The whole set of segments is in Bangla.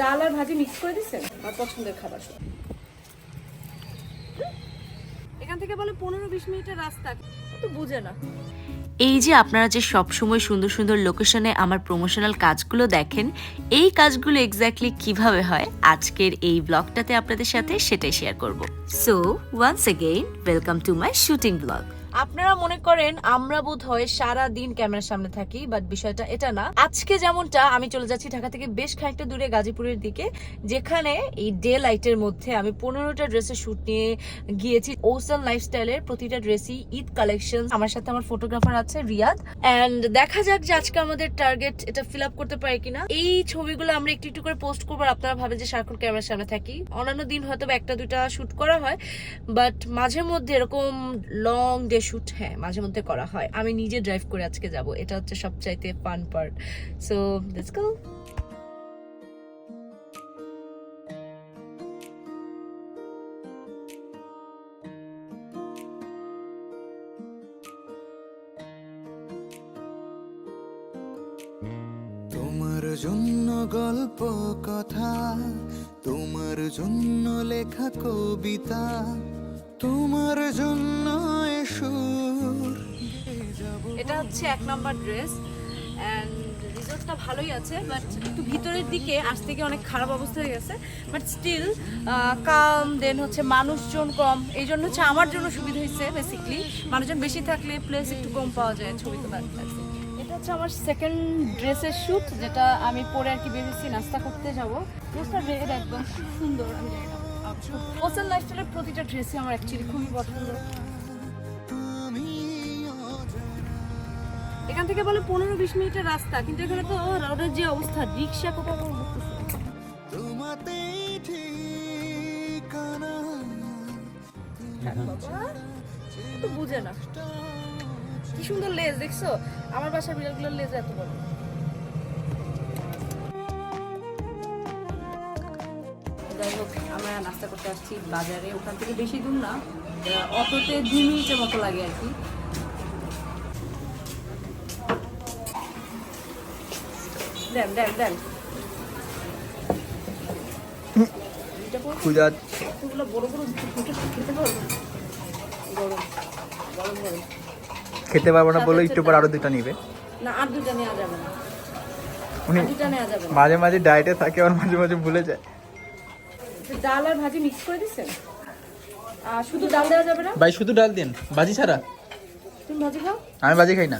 ডাল আর ভাজি মিক্স করে দিচ্ছেন? আমার পছন্দের খাবার এখান থেকে বলে পনেরো বিশ মিনিটের রাস্তা। তো বুঝে না। এই যে আপনারা যে সবসময় সুন্দর সুন্দর লোকেশনে আমার প্রমোশনাল কাজগুলো দেখেন, এই কাজগুলো এক্স্যাক্টলি কীভাবে হয় আজকের এই ব্লগটাতে আপনাদের সাথে সেটাই শেয়ার করব। So once again welcome to my shooting blog আপনারা মনে করেন আমরা বোধ হয় সারা দিন ক্যামেরার সামনে থাকি বাট বিষয়টা এটা না। আজকে যেমনটা, আমি চলে যাচ্ছি ঢাকা থেকে বেশ খানিকটা দূরে গাজীপুরের দিকে, যেখানে এই ডে লাইটের মধ্যে আমি পনেরোটা ড্রেসের শুট নিয়ে গিয়েছি। ওসাল লাইফস্টাইলের প্রতিটা ড্রেসই ঈদ কালেকশন আমার সাথে আমার ফটোগ্রাফার আছে রিয়াদ। অ্যান্ড দেখা যাক যে আজকে আমাদের টার্গেট এটা ফিল আপ করতে পারি কিনা। এই ছবিগুলো আমরা একটু একটু করে পোস্ট করব আর আপনারা ভাবে যে সারাক্ষণ ক্যামেরার সামনে থাকি। অন্যান্য দিন হয়তো একটা দুইটা শুট করা হয় বাট মাঝে মধ্যে এরকম লং ডে শুট হ্যাঁ মাঝে মধ্যে করা হয়। আমি নিজে ড্রাইভ করে আজকে যাব। এটা হচ্ছে সবচাইতে fun part so let's go তোমার জন্য গল্প, কথা, তোমার জন্য লেখা, কবিতা, তোমার জন্য সুর এটা হচ্ছে এক নাম্বার ড্রেস অ্যান্ড রিসোর্টটা ভালোই আছে বাট একটু ভিতরের দিকে আজ থেকে অনেক খারাপ অবস্থা হয়ে গেছে বাট স্টিল কাম দেন হচ্ছে মানুষজন কম, এই জন্য হচ্ছে আমার জন্য সুবিধা হয়েছে বেসিকলি মানুষজন বেশি থাকলে প্লেস একটু কম পাওয়া যায় ছবি তোলার এটা হচ্ছে আমার সেকেন্ড ড্রেসের শ্যুট যেটা আমি পরে আর কি ভেবেছি নাস্তা করতে যাব। ড্রেসটা রেড একদম খুব সুন্দর, আমি জানি না। প্রতিটা ড্রেসই আমার অ্যাকচুয়ালি খুবই পছন্দ এখান থেকে বলে পনেরো বিশ মিনিটের রাস্তা কিন্তু এখানে তো রোডের যে অবস্থা রিক্সা কোথাও ও তো বুঝে না। কি সুন্দর লেজ দেখছ? আমার বাসার বিড়ালগুলোর লেজ এত বড়। যাই হোক আমরা নাস্তা করতে আসছি বাজারে। ওখান থেকে বেশি দূর না অটোতে দুই মিনিটের মতো লাগে আর কি। দেন দেন দেন। এটা পড়ো। বড় বড় ফুটে খেতে পারব? গরম গরম গরম। খেতে পারব না বলে একটু পর আরও দুটা নিবে। না আর দুটা নেওয়া যাবে না। উনি মাঝে মাঝে ডায়েটে থাকে আর মাঝে মাঝে ভুলে যায়। ডাল আর ভাজি মিক্স করে দিচ্ছেন? আর শুধু ডাল দেওয়া যাবে না? ভাই শুধু ডাল দিন। ভাজি ছাড়া। তুমি ভাজি খাও? আমি ভাজি খাই না।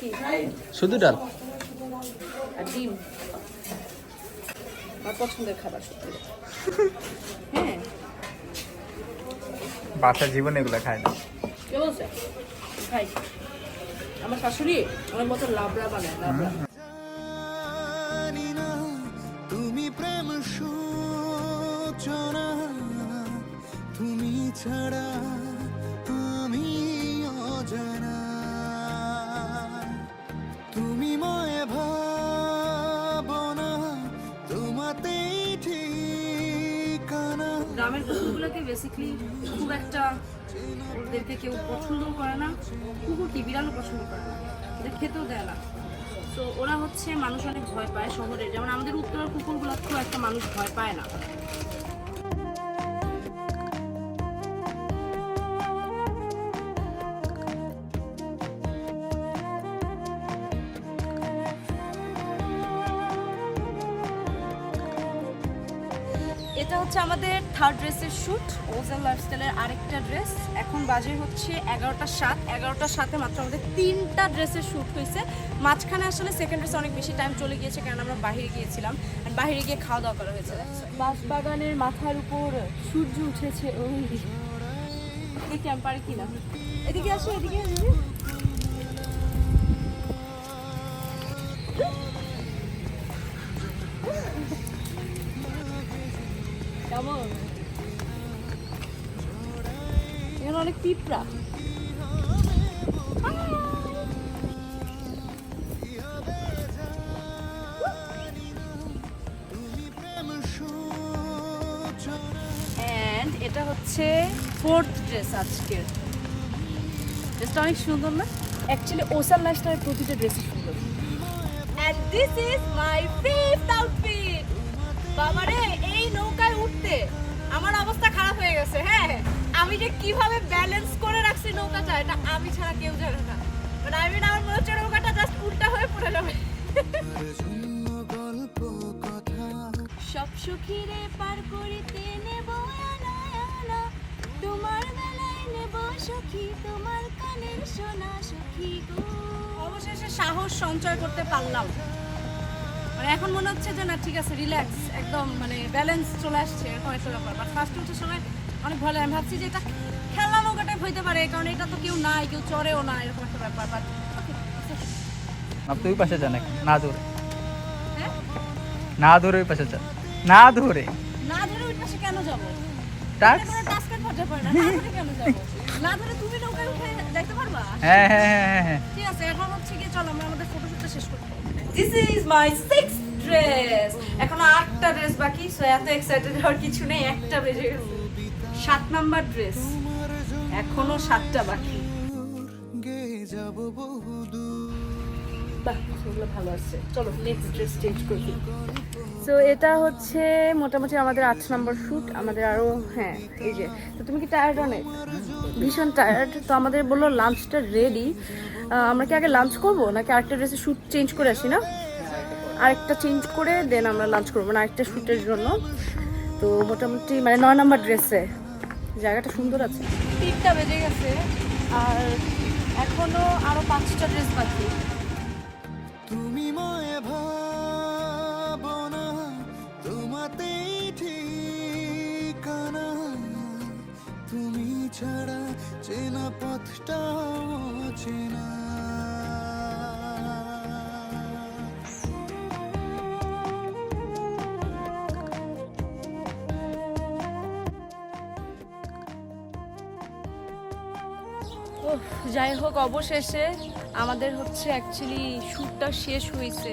কি শুধু ডাল। আর ডিম। আমার পছন্দের খাবার সত্যি হ্যাঁ। বাসার জীবনে এগুলো খায় না। কে বলছে? খাই। আমার শাশুড়ি আমার মতো লাবড়া বানায় লাবড়া। তুমি প্রেম সূচনা তুমি ছাড়া গ্রামের কুকুরগুলোকে বেসিকলি খুব একটা ওদেরকে কেউ পছন্দ করে না। কুকুর কি? বিড়ালও পছন্দ করে না। ওদের খেতেও দেয় না। তো ওরা হচ্ছে মানুষ অনেক ভয় পায় শহরে। যেমন আমাদের উত্তরের কুকুরগুলো খুব একটা মানুষ ভয় পায় না। এটা হচ্ছে আমাদের থার্ড ড্রেসের শ্যুট ওজেল লাইফস্টাইলের আরেকটা ড্রেস এখন বাজে হচ্ছে এগারোটা সাত। এগারোটার সাথে মাত্র আমাদের তিনটা ড্রেসের শ্যুট হয়েছে। মাঝখানে আসলে সেকেন্ড ড্রেসে অনেক বেশি টাইম চলে গিয়েছে কারণ আমরা বাইরে গিয়েছিলাম। আর বাইরে গিয়ে খাওয়া দাওয়া করা হয়েছে বাঁশবাগানের মাথার উপর সূর্য উঠেছে ওই। আমি কিনা এদিকে আসো এদিকে পিঁপড়া। এটা হচ্ছে ফোর্থ ড্রেস আজকের ড্রেসটা অনেক সুন্দর না? অ্যাকচুয়ালি ওসার লাইফস্টাইলের প্রতিটা ড্রেসই সুন্দর। And this is my fifth outfit বাবারে, এই নৌকায় উঠতে আমার অবস্থা খারাপ হয়ে গেছে হ্যাঁ। আমি যে কীভাবে ব্যালেন্স করে রাখছি নৌকাটা, এটা আমি ছাড়া কেউ জানে না। মানে আমি না আমার মনে হচ্ছে নৌকাটা জাস্ট উল্টা হয়ে পড়ে যাবে। সব সুখীরে পার করিতে নেব তোমার বেলায় নেব সখী, তোমার কানের সোনা সখী গো। অবশেষে সাহস সঞ্চয় করতে পারলাম। মানে এখন মনে হচ্ছে যে না ঠিক আছে রিল্যাক্স একদম মানে ব্যালেন্স চলে আসছে এরকম একটা ব্যাপার। বাট ফার্স্ট উঠার সময় অনেক ভালো আমি ভাবছি যে এটা খেলা নৌকা টাইপ হইতে পারে কারণ এটা তো কেউ নাই কেউ চড়েও না এরকম একটা ব্যাপার। বাট আপনি ওই পাশে যান না ধরে। হ্যাঁ? না ধরে ওই পাশে যান না ধরে। না ধরে ওই পাশে কেন যাব? টাক্স টাস্কের খরচা পড়ে না ধরে কেন যাব? না ধরে তুমি নৌকায় উঠে যাইতে পারবা? হ্যাঁ হ্যাঁ হ্যাঁ হ্যাঁ হ্যাঁ। ঠিক আছে এখন হচ্ছে কি চলো আমরা আমাদের ফটোশুটটা শেষ করি this is my six dress এখনও আটটা ড্রেস বাকি সো এত এক্সাইটেড হওয়ার কিছু নেই। একটা বেজে সাত নাম্বার ড্রেস এখনও সাতটা বাকি। ভালো আছে। চলো নেক্সট ড্রেস চেঞ্জ করি সো এটা হচ্ছে মোটামুটি আমাদের আট নম্বর শ্যুট আমাদের আরও হ্যাঁ এই যে। তো তুমি কি টায়ার্ড অনেক? ভীষণ টায়ার্ড তো আমাদের বলল লাঞ্চটা রেডি আমরা কি আগে লাঞ্চ করব? নাকি আরেকটা ড্রেসে শ্যুট চেঞ্জ করে আসি না? আরেকটা চেঞ্জ করে দেন আমরা লাঞ্চ করব মানে আরেকটা শ্যুটের জন্য। তো মোটামুটি মানে নয় নম্বর ড্রেসে জায়গাটা সুন্দর আছে। তিনটা বেজে গেছে আর এখনও আরও পাঁচটা ড্রেস বাকি। তুমি ময় ভাবনা যাই হোক অবশেষে আমাদের হচ্ছে অ্যাকচুয়ালি শ্যুটটা শেষ হয়েছে।